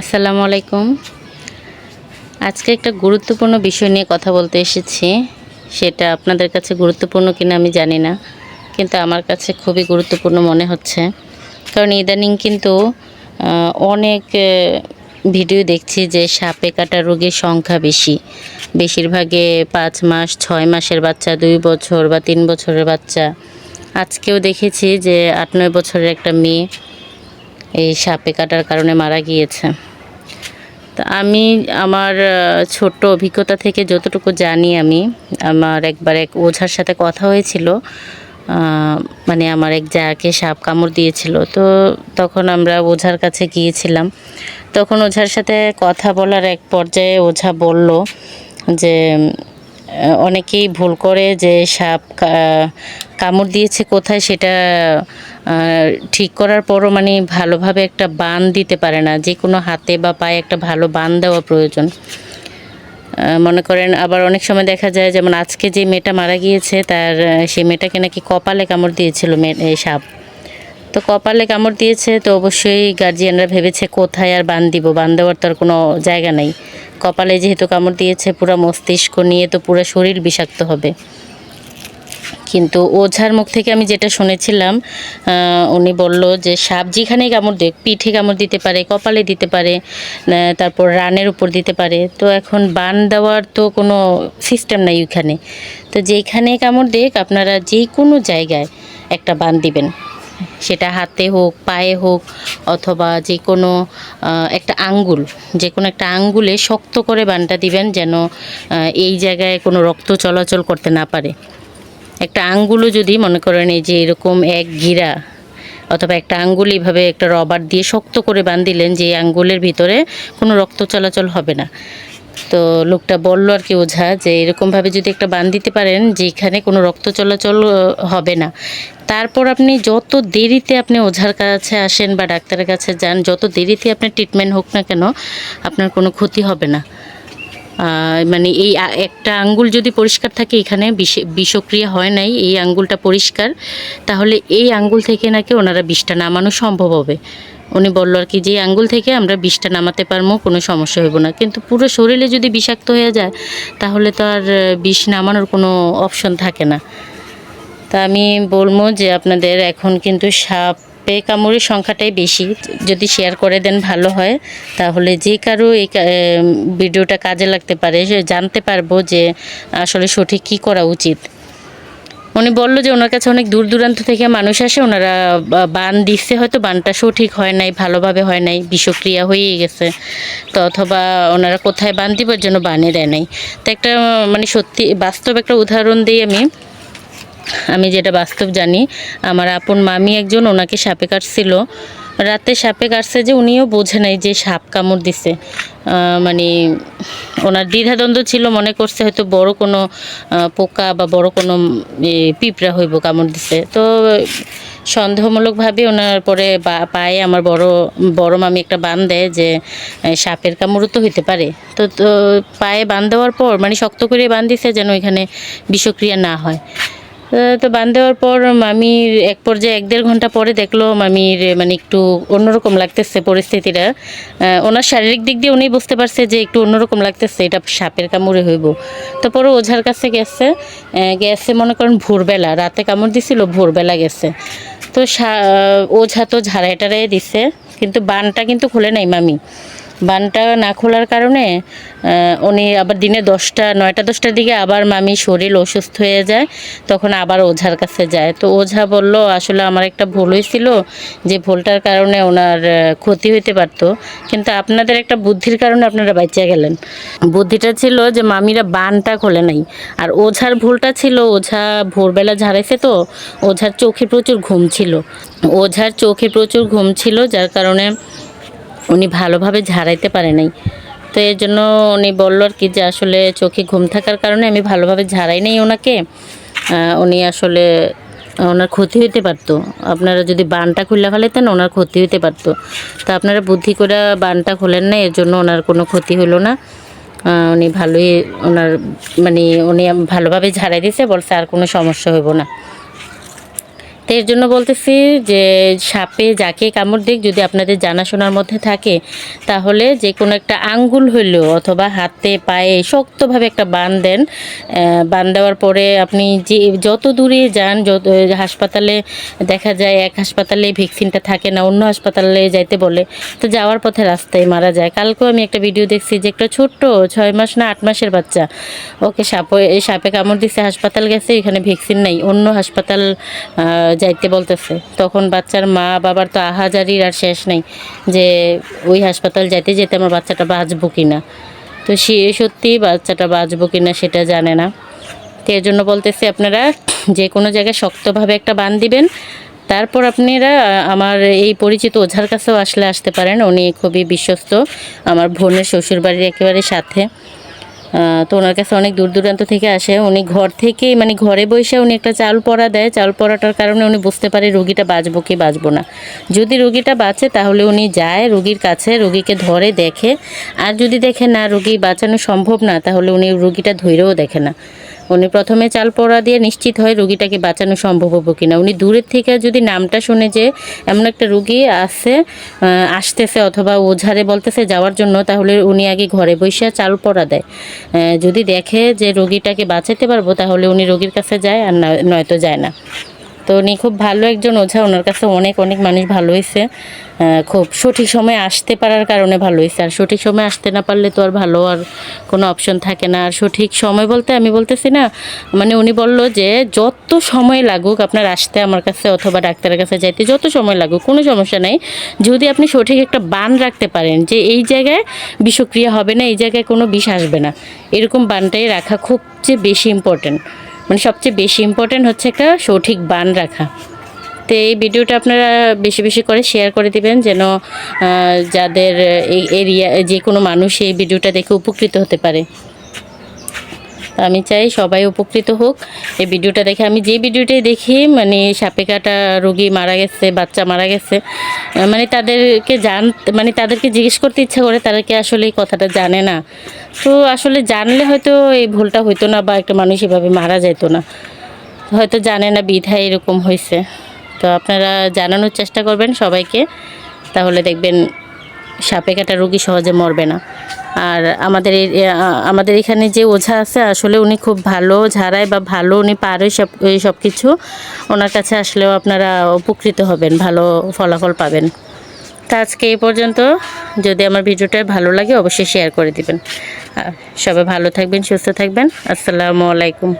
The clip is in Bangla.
আসসালামু আলাইকুম। আজকে একটা গুরুত্বপূর্ণ বিষয় নিয়ে কথা বলতে এসেছি। সেটা আপনাদের কাছে গুরুত্বপূর্ণ কিনা আমি জানি না, কিন্তু আমার কাছে খুবই গুরুত্বপূর্ণ মনে হচ্ছে। কারণ ইদানিং কিন্তু অনেক ভিডিও দেখছি যে সাপে কাটা রোগের সংখ্যা বেশি। বেশিরভাগে পাঁচ মাস, ছয় মাসের বাচ্চা, দুই বছর বা তিন বছরের বাচ্চা। আজকেও দেখেছি যে আট, নয় বছরের একটা মেয়ে এই সাপে কাটার কারণে মারা গিয়েছে। তা আমি আমার ছোট্ট অভিজ্ঞতা থেকে যতটুকু জানি আমি, আমার একবার এক ওঝার সাথে কথা হয়েছিল মানে আমার এক জাকে সাপ কামড় দিয়েছিল। তো তখন আমরা ওঝার কাছে গিয়েছিলাম। তখন ওঝার সাথে কথা বলার এক পর্যায়ে ওঝা বলল যে অনেকেই ভুল করে যে সাপ কামড় দিয়েছে কোথায় সেটা ঠিক করার পরও মানে ভালোভাবে একটা বান দিতে পারে না। যে কোনো হাতে বা পায়ে একটা ভালো বান দেওয়া প্রয়োজন। মনে করেন আবার অনেক সময় দেখা যায় যেমন আজকে যে মেয়েটা মারা গিয়েছে তার সেই মেয়েটাকে নাকি কপালে কামড় দিয়েছিল মেয়ে সাপ। তো কপালে কামড় দিয়েছে তো অবশ্যই গার্জিয়ানরা ভেবেছে কোথায় আর বান দিব। বান দেওয়ার তো আর কোনো জায়গা নাই। কপালে যেহেতু কামড় দিয়েছে, পুরো মস্তিষ্ক নিয়ে তো পুরো শরীর বিষাক্ত হবে। কিন্তু ওঝার মুখ থেকে আমি যেটা শুনেছিলাম উনি বলল যে সাপ যেখানেই কামড় দেখ পিঠে কামড় দিতে পারে, কপালে দিতে পারে তারপর রানের উপর দিতে পারে, তো এখন বান দেওয়ার তো কোনো সিস্টেম নাই ওইখানে। তো যেখানে কামড় দেখ আপনারা যে কোনো জায়গায় একটা বান দিবেন। সেটা হাতে হোক, পায়ে হোক, অথবা যে কোনো একটা আঙ্গুল, যে কোনো একটা আঙ্গুলে শক্ত করে বানটা দিবেন যেন এই জায়গায় কোনো রক্ত চলাচল করতে না পারে। একটা আঙ্গুলও যদি মনে করেন এই যে এরকম এক গিরা, অথবা একটা আঙ্গুল এইভাবে একটা রবার দিয়ে শক্ত করে বান বান্ধিলেন যে আঙ্গুলের ভিতরে কোনো রক্ত চলাচল হবে না। তো লোকটা বলল আর কি ওঝা যে এরকমভাবে যদি একটা বান দিতে পারেন যেখানে কোনো রক্ত চলাচল হবে না। তারপর আপনি যত দেরিতে আপনি ওঝার কাছে আসেন বা ডাক্তারের কাছে যান, যত দেরিতে আপনার ট্রিটমেন্ট হোক না কেন, আপনার কোনো ক্ষতি হবে না। মানে এই একটা আঙ্গুল যদি পরিষ্কার থাকে, এখানে বিষ- বিষক্রিয়া হয় নাই, এই আঙ্গুলটা পরিষ্কার, তাহলে এই আঙ্গুল থেকে নাকি ওনারা বিষটা নামানো সম্ভব হবে। উনি বলল আর কি, যে আঙ্গুল থেকে আমরা বিষটা নামাতে পারব, কোনো সমস্যা হইব না। কিন্তু পুরো শরীরে যদি বিষাক্ত হয়ে যায়, তাহলে তো আর বিষ নামানোর কোনো অপশন থাকে না। তা আমি বলব যে আপনাদের এখন কিন্তু সাপে কামড়ের সংখ্যাটাই বেশি। যদি শেয়ার করে দেন ভালো হয়, তাহলে যে কারও এই ভিডিওটা কাজে লাগতে পারে, সে জানতে পারব যে আসলে সঠিক কী করা উচিত। উনি বলল যে ওনার কাছে অনেক দূর দূরান্ত থেকে মানুষ আসে, ওনারা বান দিচ্ছে, হয়তো বানটা সঠিক হয় নাই, ভালোভাবে হয় নাই, বিষক্রিয়া হয়েই গেছে। তো অথবা ওনারা কোথায় বান দিবার জন্য বানে দেয় নাই। তো একটা মানে সত্যি বাস্তব একটা উদাহরণ দিই আমি। আমি যেটা বাস্তব জানি, আমার আপন মামি একজন ওনাকে সাপে কাটছিল। রাতে সাপে কাটছে যে উনিও বোঝে নাই যে সাপ কামড় দিছে। মানে ওনার দ্বিধাদ্বন্দ্ব ছিল, মনে করছে হয়তো বড় কোনো পোকা বা বড় কোনো পিঁপড়া হইব কামড় দিছে। তো সন্দেহমূলকভাবে ওনার পরে পায়ে আমার বড় বড় মামি একটা বান দেয় যে সাপের কামড়ও তো হইতে পারে। তো তো পায়ে বান দেওয়ার পর মানে শক্ত করে বান দিছে যেন ওইখানে বিষক্রিয়া না হয়। তো বান দেওয়ার পর মামির এক পর্যায়ে এক দেড় ঘণ্টা পরে দেখল মামির মানে একটু অন্যরকম লাগতেছে পরিস্থিতিটা। ওনার শারীরিক দিক দিয়ে উনি বুঝতে পারছে যে একটু অন্যরকম লাগতেছে, এটা সাপের কামড়ে হইব। তো পরে ওঝার কাছে গেছে গেছে মনে করেন ভোরবেলা, রাতে কামড় দিছিল, ভোরবেলা গেছে। তো সা- ওঝা তো ঝাড়াই টাড়াই দিছে, কিন্তু বানটা কিন্তু খুলে নাই মামি। বানটা না খোলার কারণে উনি আবার দিনে দশটা, নয়টা, দশটার দিকে আবার মামি শরীর অসুস্থ হয়ে যায়, তখন আবার ওঝার কাছে যায়। তো ওঝা বলল, আসলে আমার একটা ভুল হয়েছিল, যে ভুলটার কারণে ওনার ক্ষতি হইতে পারতো। কিন্তু আপনাদের একটা বুদ্ধির কারণে আপনারা বাঁচিয়ে গেলেন। বুদ্ধিটা ছিল যে মামিরা বানটা খোলে নাই। আর ওঝার ভুলটা ছিল, ওঝা ভোরবেলা ঝাড়াইছে তো, ওঝার চোখে প্রচুর ঘুম ছিল। ওঝার চোখে প্রচুর ঘুম ছিল, যার কারণে উনি ভালোভাবে ঝাড়াইতে পারে নাই। তো এর জন্য উনি বলল আর কি যে আসলে চোখে ঘুম থাকার কারণে আমি ভালোভাবে ঝাড়াই নাই ওনাকে। উনি আসলে ওনার ক্ষতি হইতে পারতো। আপনারা যদি বানটা খুলে ফেলাইতেন, ওনার ক্ষতি হইতে পারতো। তো আপনারা বুদ্ধি করে বানটা খোলেন না, এর জন্য ওনার কোনো ক্ষতি হলো না। উনি ভালোই ওনার মানে উনি ভালোভাবে ঝাড়াই দিয়েছে বলছে আর কোনো সমস্যা হইব না। তো এর জন্য বলতেছি যে সাপে যাকে কামড় দিক, যদি আপনাদের জানাশোনার মধ্যে থাকে, তাহলে যে কোনো একটা আঙ্গুল হইলেও অথবা হাতে, পায়ে শক্তভাবে একটা বান দেন। বান দেওয়ার পরে আপনি যে, যত দূরে যান, যত হাসপাতালে দেখা যায় এক হাসপাতালে ভ্যাকসিনটা থাকে না, অন্য হাসপাতালে যাইতে বলে, তো যাওয়ার পথে রাস্তায় মারা যায়। কালকেও আমি একটা ভিডিও দেখছি যে একটা ছোট্ট ছয় মাস না আট মাসের বাচ্চা, ওকে সাপে সাপে কামড় দিচ্ছে হাসপাতাল গেছে, এখানে ভ্যাকসিন নাই, অন্য হাসপাতাল যাইতে বলতেছে। তখন বাচ্চার মা বাবার তো আহাজারির আর শেষ নাই যে ওই হাসপাতাল যাইতে যেতে আমার বাচ্চাটা বাঁচবো কি না তো সে সত্যি বাচ্চাটা বাঁচবো কি না সেটা জানে না। তো এর জন্য বলতেছি আপনারা যে কোনো জায়গায় শক্তভাবে একটা বান দিবেন। তারপর আপনারা আমার এই পরিচিত ওঝার কাছেও আসলে আসতে পারেন। উনি খুবই বিশ্বস্ত, আমার বোনের শ্বশুরবাড়ির একেবারে সাথে। তো ওনার কাছে অনেক দূর দূরান্ত থেকে আসে। উনি ঘর থেকে মানে ঘরে বসে উনি একটা চাল পরা দেয়। চাল পরাটার কারণে উনি বুঝতে পারে রুগীটা বাঁচবো কি বাঁচবো না। যদি রুগীটা বাঁচে, তাহলে উনি যায় রুগীর কাছে, রুগীকে ধরে দেখে। আর যদি দেখে না রুগী বাঁচানো সম্ভব না, তাহলে উনি রুগীটা ধৈরেও দেখে না। উনি প্রথমে চাল পড়া দিয়ে নিশ্চিত হয় রুগীটাকে বাঁচানো সম্ভব হব কিনা। উনি দূরের থেকে যদি নামটা শুনে যে এমন একটা রুগী আছে আসতেছে অথবা ওঝারে বলতেছে যাওয়ার জন্য, তাহলে উনি আগে ঘরে বসে চাল পড়া দেয়। যদি দেখে যে রুগীটাকে বাঁচাতে পারব, তাহলে উনি রোগীর কাছে যায় আর নয়- নয়তো যায় না। তো উনি খুব ভালো একজন ওঝা। ওনার কাছে অনেক অনেক মানুষ ভালো হয়েছে খুব সঠিক সময়ে আসতে পারার কারণে ভালো হয়েছে আর সঠিক সময় আসতে না পারলে তো আর ভালো আর কোনো অপশন থাকে না। আর সঠিক সময় বলতে আমি বলতেছি না মানে উনি বলল যে, যত সময় লাগুক আপনার আসতে আমার কাছে অথবা ডাক্তারের কাছে যাইতে, যত সময় লাগুক, কোনো সমস্যা নেই। যদি আপনি সঠিক একটা বান রাখতে পারেন যে, এই জায়গায় বিষক্রিয়া হবে না, এই জায়গায় কোনো বিষ আসবে না। এরকম বানটাই রাখা খুব চেয়ে বেশি ইম্পর্টেন্ট মানে সবচেয়ে বেশি ইম্পর্টেন্ট হচ্ছে একটা সঠিক বান রাখা। তো এই ভিডিওটা আপনারা বেশি বেশি করে শেয়ার করে দিবেন যেন যাদের এই এরিয়া যে কোনো মানুষ এই ভিডিওটা দেখে উপকৃত হতে পারে। আমি চাই সবাই উপকৃত হোক। এই ভিডিওটা দেখে আমি যে ভিডিওটাই দেখি মানে সাপে কাটা রোগী মারা গেছে, বাচ্চা মারা গেছে মানে তাদেরকে জান মানে তাদেরকে জিজ্ঞেস করতে ইচ্ছা করে, তাদেরকে আসলে এই কথাটা জানে না। তো আসলে জানলে হয়তো এই ভুলটা হইতো না বা একটা মানুষ এভাবে মারা যেত না। হয়তো জানে না বিধায় এরকম হয়েছে তো আপনারা জানানোর চেষ্টা করবেন সবাইকে। তাহলে দেখবেন সাপে কাটা রুগী সহজে মরবে না। আর আমাদের আমাদের এখানে যে ওঝা আছে, আসলে উনি খুব ভালো ঝাড়ায় বা ভালো উনি পারে সব, এই সব কিছু। ওনার কাছে আসলেও আপনারা উপকৃত হবেন, ভালো ফলাফল পাবেন। তা আজকে এই পর্যন্ত। যদি আমার ভিডিওটা ভালো লাগে, অবশ্যই শেয়ার করে দিবেন। সবাই ভালো থাকবেন, সুস্থ থাকবেন। আসসালামু আলাইকুম।